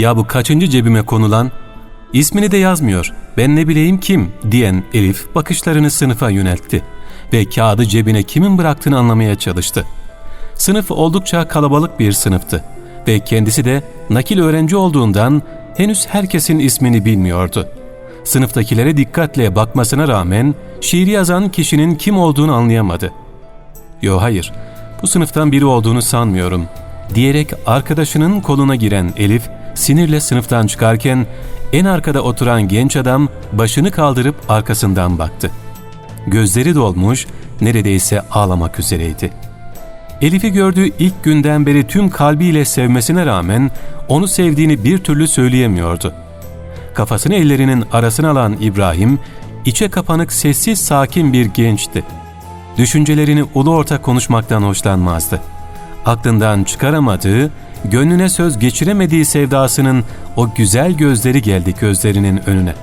Ya bu kaçıncı cebime konulan? İsmini de yazmıyor. Ben ne bileyim kim diyen Elif bakışlarını sınıfa yöneltti ve kağıdı cebine kimin bıraktığını anlamaya çalıştı. Sınıf oldukça kalabalık bir sınıftı ve kendisi de nakil öğrenci olduğundan henüz herkesin ismini bilmiyordu. Sınıftakilere dikkatle bakmasına rağmen şiir yazan kişinin kim olduğunu anlayamadı. Yo hayır, bu sınıftan biri olduğunu sanmıyorum diyerek arkadaşının koluna giren Elif sinirle sınıftan çıkarken en arkada oturan genç adam başını kaldırıp arkasından baktı. Gözleri dolmuş, neredeyse ağlamak üzereydi. Elif'i gördüğü ilk günden beri tüm kalbiyle sevmesine rağmen onu sevdiğini bir türlü söyleyemiyordu. Kafasını ellerinin arasına alan İbrahim, içe kapanık sessiz sakin bir gençti. Düşüncelerini ulu orta konuşmaktan hoşlanmazdı. Aklından çıkaramadığı, gönlüne söz geçiremediği sevdasının o güzel gözleri geldi gözlerinin önüne.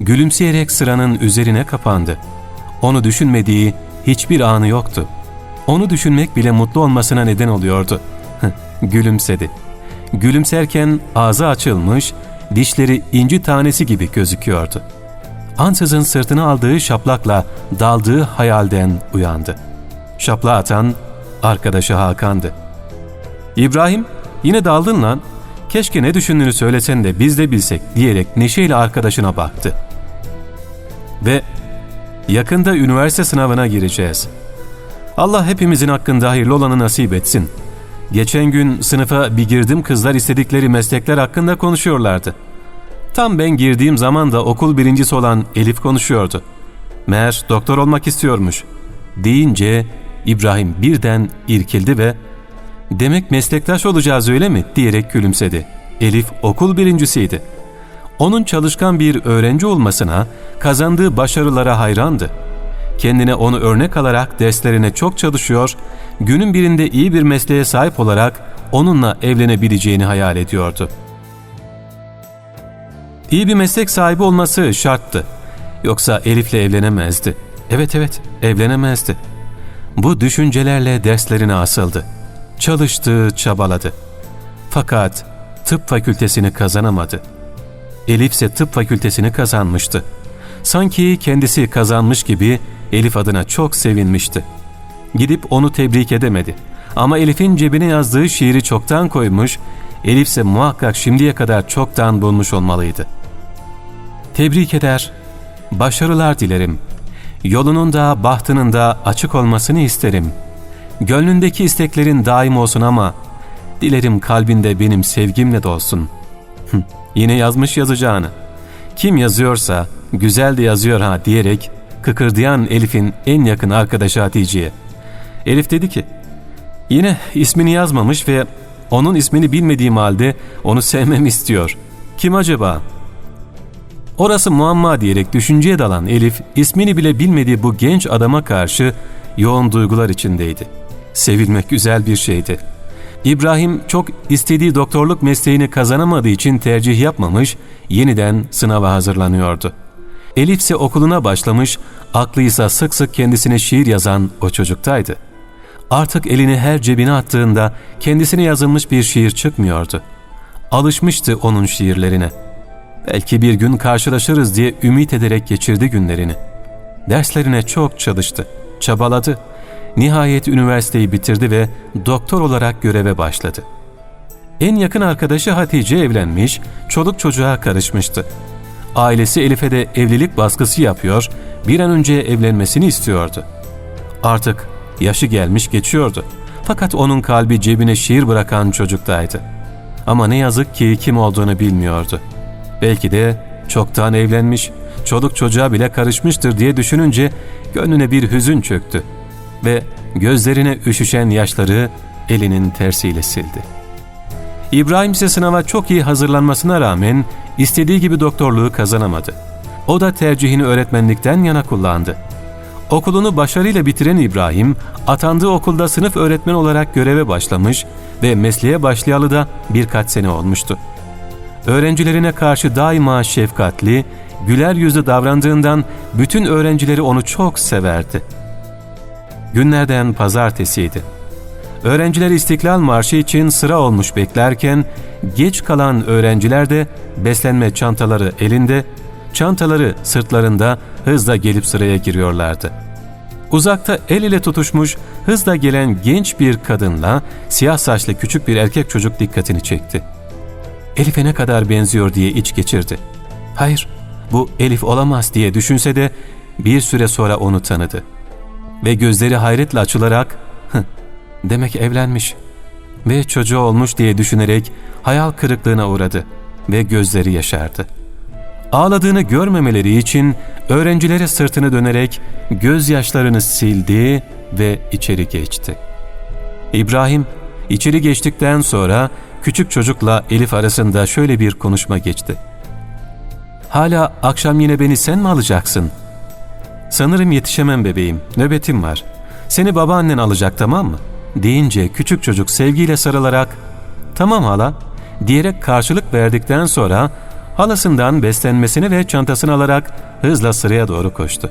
Gülümseyerek sıranın üzerine kapandı. Onu düşünmediği hiçbir anı yoktu. Onu düşünmek bile mutlu olmasına neden oluyordu. Gülümsedi. Gülümserken ağzı açılmış, dişleri inci tanesi gibi gözüküyordu. Ansızın sırtına aldığı şaplakla daldığı hayalden uyandı. Şapla atan arkadaşı Hakan'dı. İbrahim, yine daldın lan. Keşke ne düşündüğünü söylesen de biz de bilsek diyerek neşeyle arkadaşına baktı. Ve yakında üniversite sınavına gireceğiz. Allah hepimizin hakkında hayırlı olanı nasip etsin. Geçen gün sınıfa bir girdim kızlar istedikleri meslekler hakkında konuşuyorlardı. Tam ben girdiğim zaman da okul birincisi olan Elif konuşuyordu. Meğer doktor olmak istiyormuş. Deyince İbrahim birden irkildi ve ''Demek meslektaş olacağız öyle mi?'' diyerek gülümsedi. Elif okul birincisiydi. Onun çalışkan bir öğrenci olmasına, kazandığı başarılara hayrandı. Kendine onu örnek alarak derslerine çok çalışıyor, günün birinde iyi bir mesleğe sahip olarak onunla evlenebileceğini hayal ediyordu. İyi bir meslek sahibi olması şarttı. Yoksa Elif'le evlenemezdi. Evet evet, evlenemezdi. Bu düşüncelerle derslerine asıldı. Çalıştı, çabaladı. Fakat tıp fakültesini kazanamadı. Elif ise tıp fakültesini kazanmıştı. Sanki kendisi kazanmış gibi Elif adına çok sevinmişti. Gidip onu tebrik edemedi. Ama Elif'in cebine yazdığı şiiri çoktan koymuş, Elif ise muhakkak şimdiye kadar çoktan bulmuş olmalıydı. Tebrik eder, başarılar dilerim. Yolunun da bahtının da açık olmasını isterim. Gönlündeki isteklerin daim olsun ama dilerim kalbinde benim sevgimle dolsun. Yine yazmış yazacağını. Kim yazıyorsa güzel de yazıyor ha diyerek kıkırdayan Elif'in en yakın arkadaşı Hatice'ye. Elif dedi ki, yine ismini yazmamış ve onun ismini bilmediğim halde onu sevmem istiyor. Kim acaba? Orası muamma diyerek düşünceye dalan Elif, ismini bile bilmediği bu genç adama karşı yoğun duygular içindeydi. Sevilmek güzel bir şeydi. İbrahim çok istediği doktorluk mesleğini kazanamadığı için tercih yapmamış, yeniden sınava hazırlanıyordu. Elif ise okuluna başlamış, aklıysa sık sık kendisine şiir yazan o çocuktaydı. Artık elini her cebine attığında kendisine yazılmış bir şiir çıkmıyordu. Alışmıştı onun şiirlerine. Belki bir gün karşılaşırız diye ümit ederek geçirdi günlerini. Derslerine çok çalıştı, çabaladı. Nihayet üniversiteyi bitirdi ve doktor olarak göreve başladı. En yakın arkadaşı Hatice evlenmiş, çoluk çocuğa karışmıştı. Ailesi Elif'e de evlilik baskısı yapıyor, bir an önce evlenmesini istiyordu. Artık yaşı gelmiş geçiyordu. Fakat onun kalbi cebine şiir bırakan çocuktaydı. Ama ne yazık ki kim olduğunu bilmiyordu. Belki de çoktan evlenmiş, çoluk çocuğa bile karışmıştır diye düşününce gönlüne bir hüzün çöktü ve gözlerine üşüşen yaşları elinin tersiyle sildi. İbrahim ise sınava çok iyi hazırlanmasına rağmen istediği gibi doktorluğu kazanamadı. O da tercihini öğretmenlikten yana kullandı. Okulunu başarıyla bitiren İbrahim, atandığı okulda sınıf öğretmen olarak göreve başlamış ve mesleğe başlayalı da birkaç sene olmuştu. Öğrencilerine karşı daima şefkatli, güler yüzlü davrandığından bütün öğrencileri onu çok severdi. Günlerden pazartesiydi. öğrenciler İstiklal Marşı için sıra olmuş beklerken geç kalan öğrenciler de beslenme çantaları elinde, çantaları sırtlarında hızla gelip sıraya giriyorlardı. Uzakta el ile tutuşmuş hızla gelen genç bir kadınla siyah saçlı küçük bir erkek çocuk dikkatini çekti. Elif'e ne kadar benziyor diye iç geçirdi. Hayır, bu Elif olamaz diye düşünse de bir süre sonra onu tanıdı. Ve gözleri hayretle açılarak, "Hıh, demek evlenmiş ve çocuğu olmuş diye düşünerek hayal kırıklığına uğradı ve gözleri yaşardı. Ağladığını görmemeleri için öğrencilere sırtını dönerek gözyaşlarını sildi ve içeri geçti. İbrahim içeri geçtikten sonra küçük çocukla Elif arasında şöyle bir konuşma geçti. Hala akşam yine beni sen mi alacaksın? Sanırım yetişemem bebeğim, nöbetim var. Seni babaannen alacak tamam mı? Deyince küçük çocuk sevgiyle sarılarak tamam hala diyerek karşılık verdikten sonra halasından beslenmesini ve çantasını alarak hızla sıraya doğru koştu.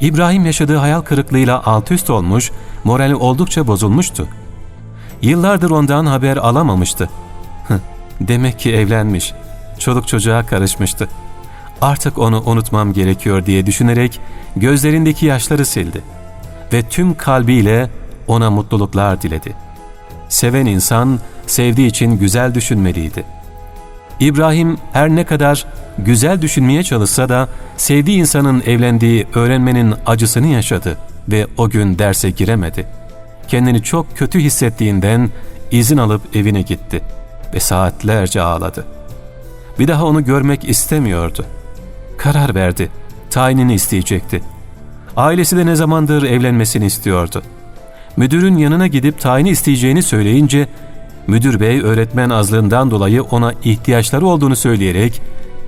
İbrahim yaşadığı hayal kırıklığıyla alt üst olmuş, morali oldukça bozulmuştu. Yıllardır ondan haber alamamıştı. Demek ki evlenmiş, çoluk çocuğa karışmıştı. Artık onu unutmam gerekiyor diye düşünerek gözlerindeki yaşları sildi ve tüm kalbiyle ona mutluluklar diledi. Seven insan sevdiği için güzel düşünmeliydi. İbrahim her ne kadar güzel düşünmeye çalışsa da sevdiği insanın evlendiği öğrenmenin acısını yaşadı ve o gün derse giremedi. Kendini çok kötü hissettiğinden izin alıp evine gitti ve saatlerce ağladı. Bir daha onu görmek istemiyordu. Karar verdi, tayinini isteyecekti. Ailesi de ne zamandır evlenmesini istiyordu. Müdürün yanına gidip tayini isteyeceğini söyleyince müdür bey öğretmen azlığından dolayı ona ihtiyaçları olduğunu söyleyerek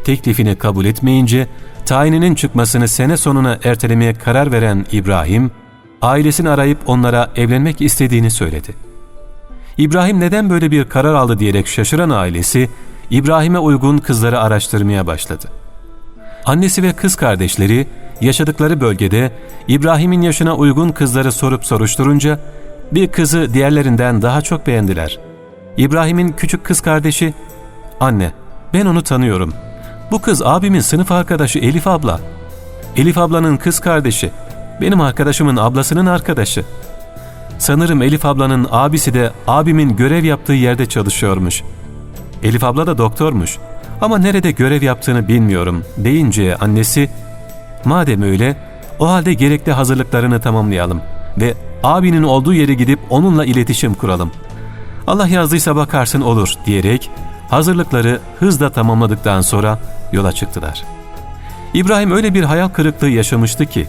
teklifini kabul etmeyince tayininin çıkmasını sene sonuna ertelemeye karar veren İbrahim, ailesini arayıp onlara evlenmek istediğini söyledi. İbrahim neden böyle bir karar aldı diyerek şaşıran ailesi, İbrahim'e uygun kızları araştırmaya başladı. Annesi ve kız kardeşleri yaşadıkları bölgede İbrahim'in yaşına uygun kızları sorup soruşturunca bir kızı diğerlerinden daha çok beğendiler. İbrahim'in küçük kız kardeşi, ''Anne, ben onu tanıyorum. Bu kız abimin sınıf arkadaşı Elif abla. Elif ablanın kız kardeşi, benim arkadaşımın ablasının arkadaşı. Sanırım Elif ablanın abisi de abimin görev yaptığı yerde çalışıyormuş. Elif abla da doktormuş ama nerede görev yaptığını bilmiyorum deyince annesi, madem öyle o halde gerekli hazırlıklarını tamamlayalım ve abinin olduğu yere gidip onunla iletişim kuralım. Allah yazdıysa bakarsın olur diyerek hazırlıkları hızla tamamladıktan sonra yola çıktılar. İbrahim öyle bir hayal kırıklığı yaşamıştı ki,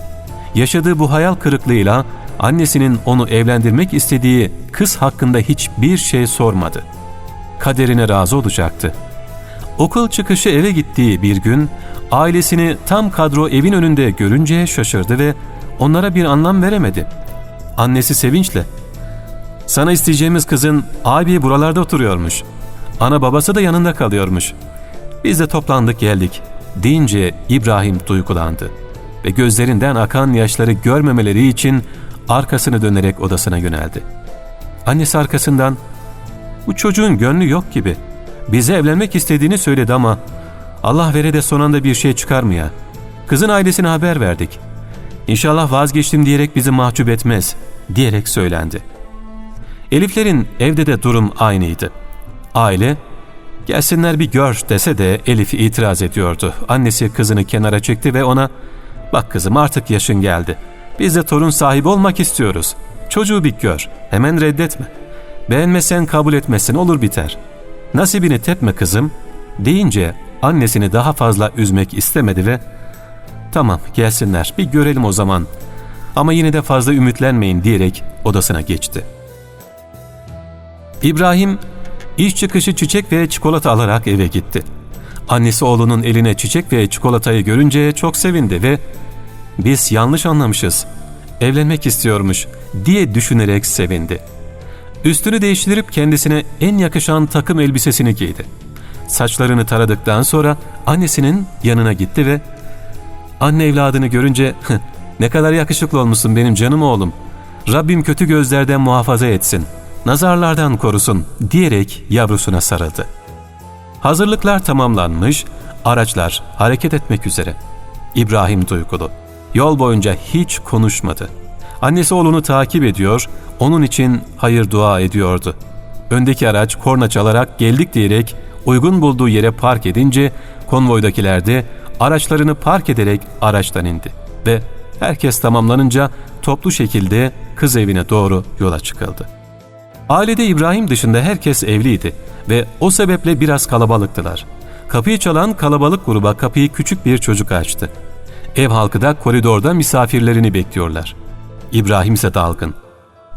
yaşadığı bu hayal kırıklığıyla annesinin onu evlendirmek istediği kız hakkında hiçbir şey sormadı. Kaderine razı olacaktı. Okul çıkışı eve gittiği bir gün ailesini tam kadro evin önünde görünce şaşırdı ve onlara bir anlam veremedi. Annesi sevinçle ''Sana isteyeceğimiz kızın abi buralarda oturuyormuş. Ana babası da yanında kalıyormuş. Biz de toplandık geldik.'' deyince İbrahim duygulandı ve gözlerinden akan yaşları görmemeleri için arkasını dönerek odasına yöneldi. Annesi arkasından ''Bu çocuğun gönlü yok gibi. Bize evlenmek istediğini söyledi ama Allah vere de son anda bir şey çıkarmaya. Kızın ailesine haber verdik. İnşallah vazgeçtim diyerek bizi mahcup etmez.'' diyerek söylendi. Eliflerin evde de durum aynıydı. Aile gelsinler bir gör dese de Elif itiraz ediyordu. Annesi kızını kenara çekti ve ona bak kızım artık yaşın geldi. Biz de torun sahibi olmak istiyoruz. Çocuğu bir gör. Hemen reddetme. Beğenmesen kabul etmesin olur biter. Nasibini tepme kızım deyince annesini daha fazla üzmek istemedi ve tamam gelsinler bir görelim o zaman ama yine de fazla ümitlenmeyin diyerek odasına geçti. İbrahim iş çıkışı çiçek ve çikolata alarak eve gitti. Annesi oğlunun eline çiçek ve çikolatayı görünce çok sevindi ve biz yanlış anlamışız, evlenmek istiyormuş diye düşünerek sevindi. Üstünü değiştirip kendisine en yakışan takım elbisesini giydi. Saçlarını taradıktan sonra annesinin yanına gitti ve anne evladını görünce ne kadar yakışıklı olmuşsun benim canım oğlum. Rabbim kötü gözlerden muhafaza etsin, nazarlardan korusun diyerek yavrusuna sarıldı. Hazırlıklar tamamlanmış, araçlar hareket etmek üzere. İbrahim duygulu. Yol boyunca hiç konuşmadı. Annesi oğlunu takip ediyor, onun için hayır dua ediyordu. Öndeki araç korna çalarak geldik diyerek uygun bulduğu yere park edince konvoydakiler de araçlarını park ederek araçtan indi ve herkes tamamlanınca toplu şekilde kız evine doğru yola çıkıldı. Ailede İbrahim dışında herkes evliydi ve o sebeple biraz kalabalıktılar. Kapıyı çalan kalabalık gruba kapıyı küçük bir çocuk açtı. Ev halkı da koridorda misafirlerini bekliyorlar. İbrahim ise dalgın.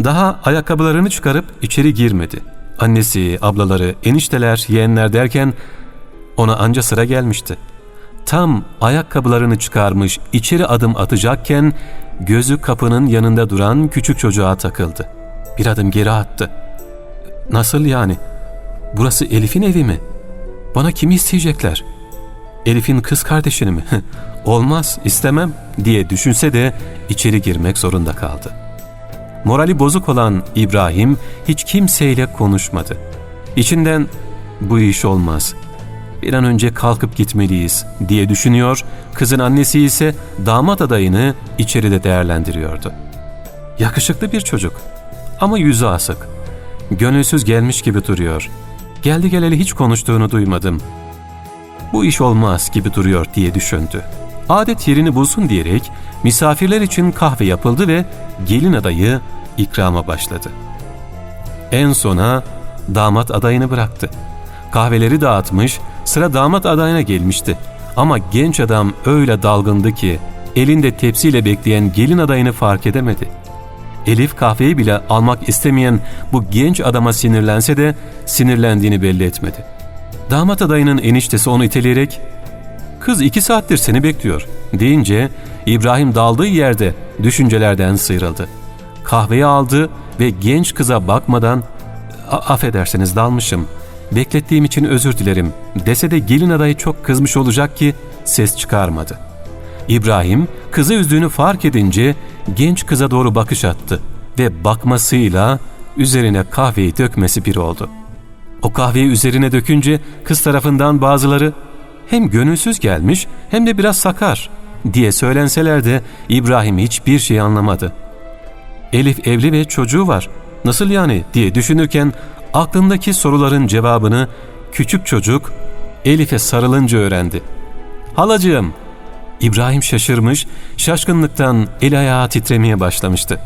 Daha ayakkabılarını çıkarıp içeri girmedi. Annesi, ablaları, enişteler, yeğenler derken ona anca sıra gelmişti. Tam ayakkabılarını çıkarmış içeri adım atacakken gözü kapının yanında duran küçük çocuğa takıldı. Bir adım geri attı. Nasıl yani? Burası Elif'in evi mi? Bana kimi isteyecekler? Elif'in kız kardeşini mi? Olmaz, istemem diye düşünse de içeri girmek zorunda kaldı. Morali bozuk olan İbrahim hiç kimseyle konuşmadı. İçinden bu iş olmaz. Bir an önce kalkıp gitmeliyiz diye düşünüyor, kızın annesi ise damat adayını içeride değerlendiriyordu. Yakışıklı bir çocuk ama yüzü asık. Gönülsüz gelmiş gibi duruyor. Geldi geleli hiç konuştuğunu duymadım. Bu iş olmaz gibi duruyor diye düşündü. Adet yerini bulsun diyerek misafirler için kahve yapıldı ve gelin adayı ikrama başladı. En sona damat adayını bıraktı. Kahveleri dağıtmış, sıra damat adayına gelmişti. Ama genç adam öyle dalgındı ki elinde tepsiyle bekleyen gelin adayını fark edemedi. Elif kahveyi bile almak istemeyen bu genç adama sinirlense de sinirlendiğini belli etmedi. Damat adayının eniştesi onu iteleyerek ''Kız iki saattir seni bekliyor.'' deyince İbrahim daldığı yerde düşüncelerden sıyrıldı. Kahveyi aldı ve genç kıza bakmadan ''Affedersiniz dalmışım, beklettiğim için özür dilerim.'' dese de gelin adayı çok kızmış olacak ki ses çıkarmadı. İbrahim kızı üzdüğünü fark edince genç kıza doğru bakış attı ve bakmasıyla üzerine kahveyi dökmesi bir oldu. O kahveyi üzerine dökünce kız tarafından bazıları hem gönülsüz gelmiş hem de biraz sakar diye söylenseler de İbrahim hiçbir şey anlamadı. Elif evli ve çocuğu var. Nasıl yani diye düşünürken aklındaki soruların cevabını küçük çocuk Elif'e sarılınca öğrendi. Halacığım İbrahim şaşırmış, şaşkınlıktan el ayağı titremeye başlamıştı.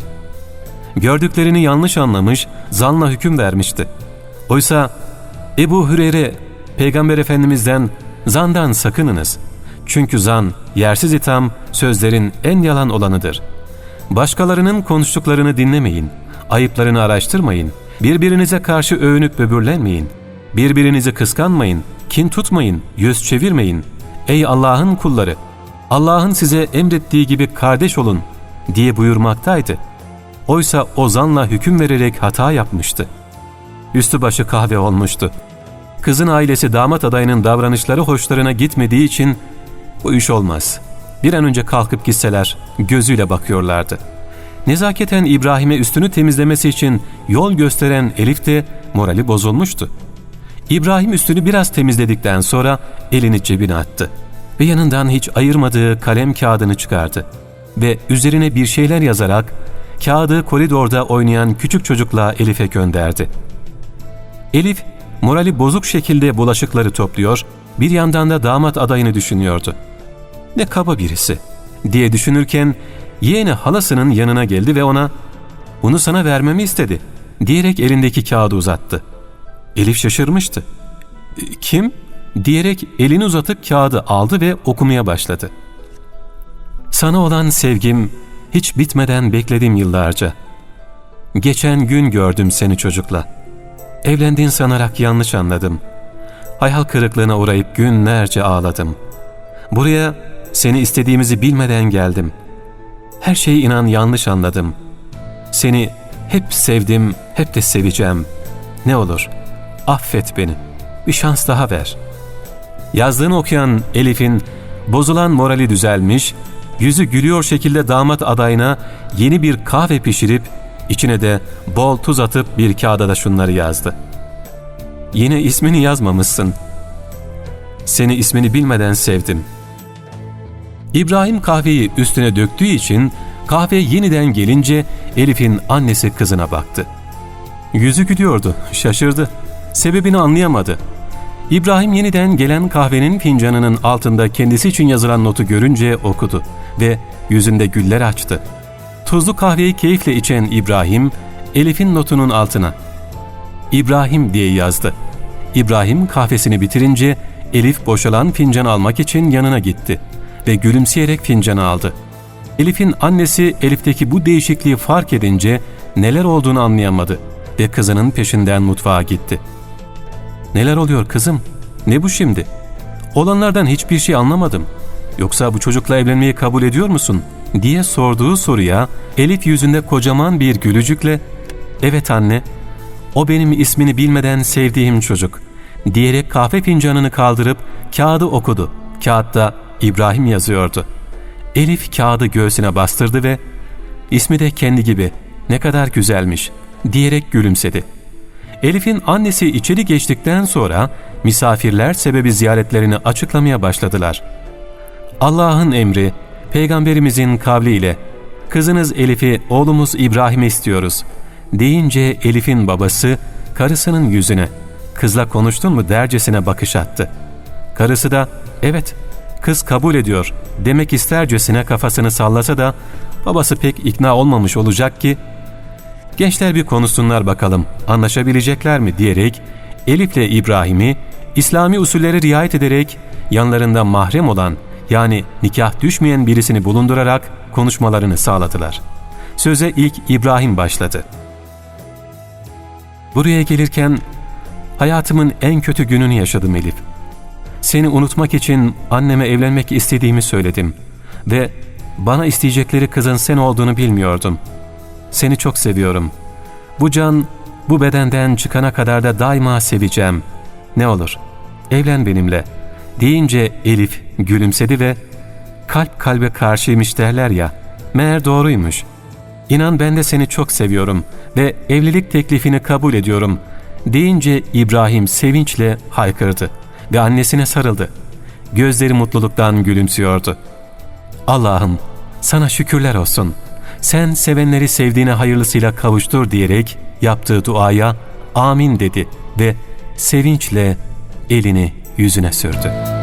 Gördüklerini yanlış anlamış, zanla hüküm vermişti. Oysa Ebu Hüreyre, Peygamber Efendimiz'den zandan sakınınız. Çünkü zan, yersiz itham, sözlerin en yalan olanıdır. Başkalarının konuştuklarını dinlemeyin, ayıplarını araştırmayın, birbirinize karşı övünüp böbürlenmeyin, birbirinizi kıskanmayın, kin tutmayın, yüz çevirmeyin. Ey Allah'ın kulları! Allah'ın size emrettiği gibi kardeş olun diye buyurmaktaydı. Oysa ozanla hüküm vererek hata yapmıştı. Üstü başı kahve olmuştu. Kızın ailesi damat adayının davranışları hoşlarına gitmediği için bu iş olmaz. Bir an önce kalkıp gitseler gözüyle bakıyorlardı. Nezaketen İbrahim'e üstünü temizlemesi için yol gösteren Elif de morali bozulmuştu. İbrahim üstünü biraz temizledikten sonra elini cebine attı ve yanından hiç ayırmadığı kalem kağıdını çıkardı ve üzerine bir şeyler yazarak kağıdı koridorda oynayan küçük çocukla Elif'e gönderdi. Elif morali bozuk şekilde bulaşıkları topluyor, bir yandan da damat adayını düşünüyordu. Ne kaba birisi diye düşünürken yeğeni halasının yanına geldi ve ona ''Bunu sana vermemi istedi.'' diyerek elindeki kağıdı uzattı. Elif şaşırmıştı. ''Kim?'' diyerek elini uzatıp kağıdı aldı ve okumaya başladı. Sana olan sevgim hiç bitmeden bekledim yıllarca. Geçen gün gördüm seni çocukla. Evlendiğin sanarak yanlış anladım. Hayal kırıklığına uğrayıp günlerce ağladım. Buraya seni istediğimizi bilmeden geldim. Her şeyi inan yanlış anladım. Seni hep sevdim, hep de seveceğim. Ne olur affet beni. Bir şans daha ver.'' Yazdığını okuyan Elif'in bozulan morali düzelmiş, yüzü gülüyor şekilde damat adayına yeni bir kahve pişirip İçine de bol tuz atıp bir kağıda da şunları yazdı. Yine ismini yazmamışsın. Seni ismini bilmeden sevdim. İbrahim kahveyi üstüne döktüğü için kahve yeniden gelince Elif'in annesi kızına baktı. Yüzü gülüyordu, şaşırdı. Sebebini anlayamadı. İbrahim yeniden gelen kahvenin fincanının altında kendisi için yazılan notu görünce okudu ve yüzünde güller açtı. Tuzlu kahveyi keyifle içen İbrahim, Elif'in notunun altına İbrahim diye yazdı. İbrahim kahvesini bitirince Elif boşalan fincanı almak için yanına gitti ve gülümseyerek fincanı aldı. Elif'in annesi Elif'teki bu değişikliği fark edince neler olduğunu anlayamadı ve kızının peşinden mutfağa gitti. ''Neler oluyor kızım? Ne bu şimdi? Olanlardan hiçbir şey anlamadım. Yoksa bu çocukla evlenmeyi kabul ediyor musun?'' Diye sorduğu soruya Elif yüzünde kocaman bir gülücükle ''Evet anne, o benim ismini bilmeden sevdiğim çocuk.'' diyerek kahve fincanını kaldırıp kağıdı okudu. Kağıtta İbrahim yazıyordu. Elif kağıdı göğsüne bastırdı ve ''İsmi de kendi gibi, ne kadar güzelmiş.'' diyerek gülümsedi. Elif'in annesi içeri geçtikten sonra misafirler sebebi ziyaretlerini açıklamaya başladılar. Allah'ın emri, Peygamberimizin kavliyle kızınız Elif'i oğlumuz İbrahim'e istiyoruz. deyince Elif'in babası karısının yüzüne kızla konuştun mu? dercesine bakış attı. Karısı da evet kız kabul ediyor. demek istercesine kafasını sallasa da babası pek ikna olmamış olacak ki gençler bir konuşsunlar bakalım anlaşabilecekler mi? diyerek Elif'le İbrahim'i İslami usullere riayet ederek yanlarında mahrem olan yani nikah düşmeyen birisini bulundurarak konuşmalarını sağladılar. Söze ilk İbrahim başladı. Buraya gelirken hayatımın en kötü gününü yaşadım Elif. Seni unutmak için anneme evlenmek istediğimi söyledim ve bana isteyecekleri kızın sen olduğunu bilmiyordum. Seni çok seviyorum. Bu can bu bedenden çıkana kadar da daima seveceğim. Ne olur evlen benimle.'' deyince Elif gülümsedi ve kalp kalbe karşıymış derler ya, meğer doğruymuş. İnan ben de seni çok seviyorum ve evlilik teklifini kabul ediyorum deyince İbrahim sevinçle haykırdı ve annesine sarıldı. Gözleri mutluluktan gülümsüyordu. Allah'ım sana şükürler olsun. Sen sevenleri sevdiğine hayırlısıyla kavuştur diyerek yaptığı duaya amin dedi ve sevinçle elini yüzüne sürdü.